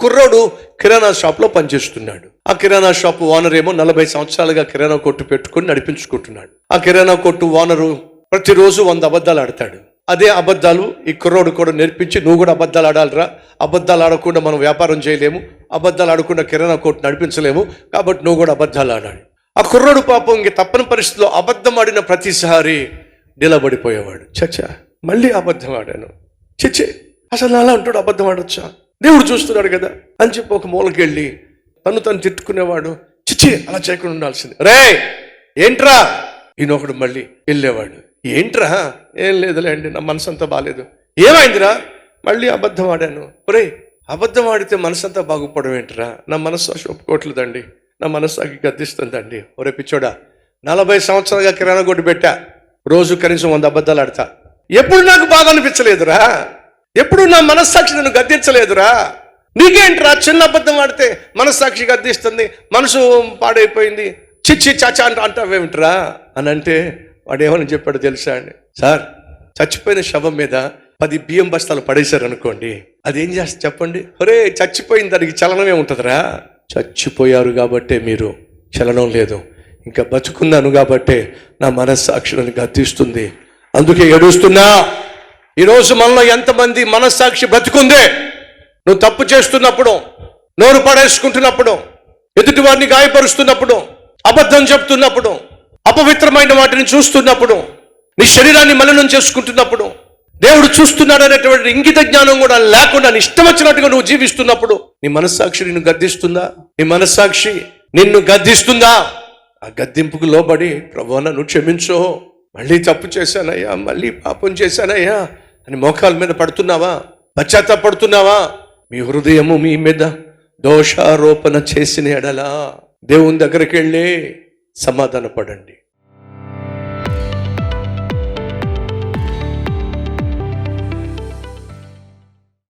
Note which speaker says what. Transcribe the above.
Speaker 1: కుర్రోడు కిరాణా షాప్లో పనిచేస్తున్నాడు. ఆ కిరాణా షాప్ ఓనర్ ఏమో నలభై సంవత్సరాలుగా కిరాణా కొట్టు పెట్టుకుని నడిపించుకుంటున్నాడు. ఆ కిరాణా కొట్టు ఓనరు ప్రతిరోజు వంద అబద్ధాలు ఆడతాడు. అదే అబద్ధాలు ఈ కుర్రోడు కూడా నేర్పించి నువ్వు కూడా అబద్ధాలు ఆడాలిరా. అబద్ధాలు ఆడకుండా మనం వ్యాపారం చేయలేము. అబద్ధాలు ఆడకుండా కిరాణా కొట్టు నడిపించలేము. కాబట్టి నువ్వు కూడా అబద్ధాలు ఆడాలి. ఆ కుర్రోడు పాపం ఇంక తప్పని పరిస్థితిలో అబద్ధం ఆడిన ప్రతిసారి నిలబడిపోయేవాడు. చచ్చా మళ్ళీ అబద్ధం ఆడాను. చచ్చే అసలు అలా అంటాడు అబద్ధం ఆడొచ్చా? దేవుడు చూస్తున్నాడు కదా. అని చెప్పి ఒక మూలకెళ్ళి తను తను తిట్టుకునేవాడు చిచ్చి అలా చేయకుండా ఉండాల్సింది. రే ఏంట్రా? ఈయనొకడు మళ్ళీ వెళ్ళేవాడు. ఏంట్రా? ఏం లేదులేండి నా మనసు అంతా బాగాలేదు ఏమైందిరా? మళ్ళీ అబద్ధం ఆడాను. ఒరే అబద్ధం ఆడితే మనసు అంతా బాగుపడడం ఏంట్రా? నా మనసు ఒప్పుకోవట్లేదండి నా మనస్సాకి గద్దిస్తుందండి. ఒరే పిచ్చోడా నలభై సంవత్సరాలుగా కిరాణా కొట్టు పెట్టా. రోజు కనీసం వంద అబద్ధాలు ఆడతా. ఎప్పుడు నాకు బాధ అనిపించలేదురా? ఎప్పుడు నా మనస్సాక్షి నన్ను గద్దించలేదురా? నీకేంట్రా చిన్న అబద్ధం ఆడితే మనస్సాక్షి గద్దిస్తుంది మనసు పాడైపోయింది చిచ్చి చాచా అంట అంటావేమిట్రా? అని అంటే వాడు ఏమని చెప్పాడు తెలుసా అండి? సార్ చచ్చిపోయిన శవం మీద పది బియ్యం బస్తాలు పడేశారు అనుకోండి అది ఏం చేస్తా చెప్పండి. ఒరే చచ్చిపోయిన దానికి చలనమే ఉంటుందిరా చచ్చిపోయారు కాబట్టే మీరు చలనం లేదు. ఇంకా బతుకున్నాను కాబట్టే నా మనస్సాక్షులను గద్దిస్తుంది. అందుకే ఏడుస్తున్నా. ఈరోజు మనలో ఎంతమంది మనస్సాక్షి బ్రతుకుందే నువ్వు తప్పు చేస్తున్నప్పుడు నోరు పడేసుకుంటున్నప్పుడు ఎదుటి వారిని గాయపరుస్తున్నప్పుడు అబద్ధం చెప్తున్నప్పుడు అపవిత్రమైన వాటిని చూస్తున్నప్పుడు నీ శరీరాన్ని మలినం చేసుకుంటున్నప్పుడు దేవుడు చూస్తున్నాడు అనేటువంటి ఇంగిత జ్ఞానం కూడా లేకుండా నీ ఇష్టం వచ్చినట్టుగా నువ్వు జీవిస్తున్నప్పుడు నీ మనస్సాక్షి నిన్ను గద్దిస్తుందా? నీ మనస్సాక్షి నిన్ను గద్దిస్తుందా? ఆ గద్దింపుకు లోబడి ప్రభు నన్ను క్షమించో. మళ్ళీ తప్పు చేశానయ్యా మళ్ళీ పాపం చేశానయ్యా. అని మోకాల మీద పడుతున్నావా? పశ్చాత్తాపడుతున్నావా? మీ హృదయము మీ మీద దోషారోపణ చేసిన ఎడలా దేవుని దగ్గరికి వెళ్ళి సమాధాన పడండి